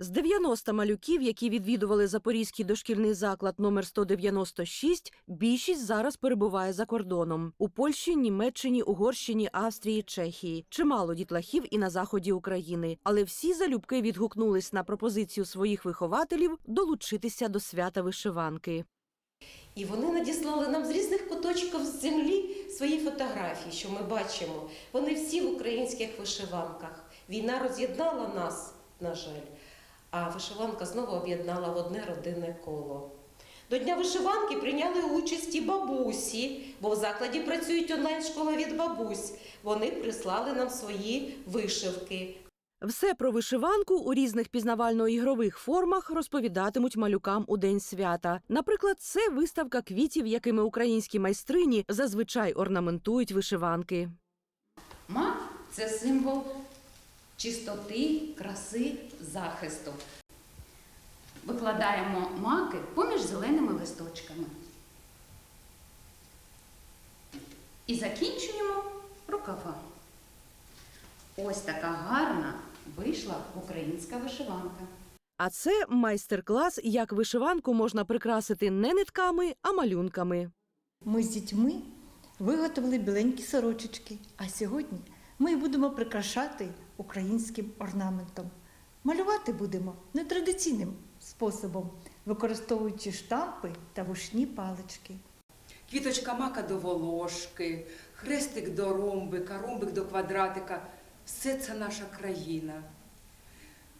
З 90 малюків, які відвідували Запорізький дошкільний заклад номер 196, більшість зараз перебуває за кордоном у Польщі, Німеччині, Угорщині, Австрії, Чехії. Чимало дітлахів і на заході України, але всі залюбки відгукнулись на пропозицію своїх вихователів долучитися до свята вишиванки. І вони надіслали нам з різних куточків землі свої фотографії, що ми бачимо. Вони всі в українських вишиванках. Війна роз'єднала нас, на жаль, а вишиванка знову об'єднала в одне родинне коло. До Дня вишиванки прийняли участь і бабусі, бо в закладі працюють онлайн-школа від бабусь. Вони прислали нам свої вишивки. Все про вишиванку у різних пізнавально-ігрових формах розповідатимуть малюкам у день свята. Наприклад, це виставка квітів, якими українські майстрині зазвичай орнаментують вишиванки. Мак це символ чистоти, краси, захисту. Викладаємо маки поміж зеленими листочками. І закінчуємо рукава. Ось така гарна вийшла українська вишиванка. А це майстер-клас, як вишиванку можна прикрасити не нитками, а малюнками. Ми з дітьми виготовили біленькі сорочечки, а сьогодні ми будемо прикрашати українським орнаментом. Малювати будемо нетрадиційним способом, використовуючи штампи та вушні палички. Квіточка мака до волошки, хрестик до ромбика, ромбик до квадратика все це наша країна.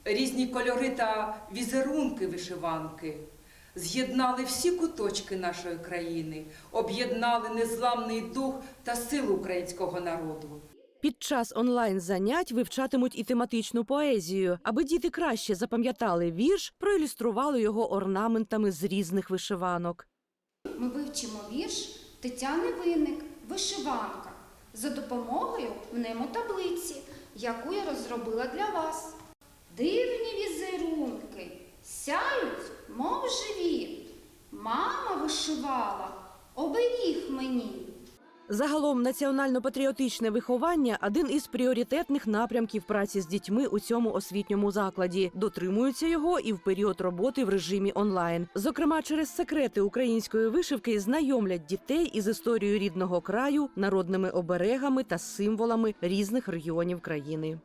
Різні кольори та візерунки вишиванки з'єднали всі куточки нашої країни, об'єднали незламний дух та силу українського народу. Під час онлайн занять вивчатимуть і тематичну поезію, аби діти краще запам'ятали вірш, проілюстрували його орнаментами з різних вишиванок. Ми вивчимо вірш Тетяни Винник Вишиванка за допомогою мнемотаблиці, яку я розробила для вас. Дивні візерунки сяють, мов живі. Мама вишивала, оберіг мені. Загалом національно-патріотичне виховання один із пріоритетних напрямків праці з дітьми у цьому освітньому закладі. Дотримуються його і в період роботи в режимі онлайн. Зокрема, через секрети української вишивки знайомлять дітей із історією рідного краю, народними оберегами та символами різних регіонів країни.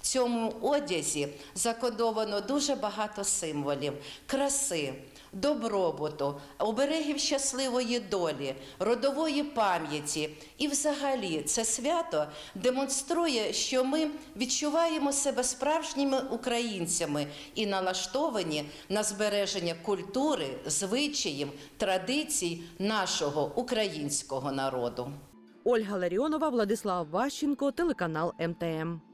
В цьому одязі закодовано дуже багато символів краси, добробуту, оберегів щасливої долі, родової пам'яті. І, взагалі, це свято демонструє, що ми відчуваємо себе справжніми українцями і налаштовані на збереження культури, звичаїв, традицій нашого українського народу. Ольга Ларіонова, Владислав Ващенко, телеканал МТМ.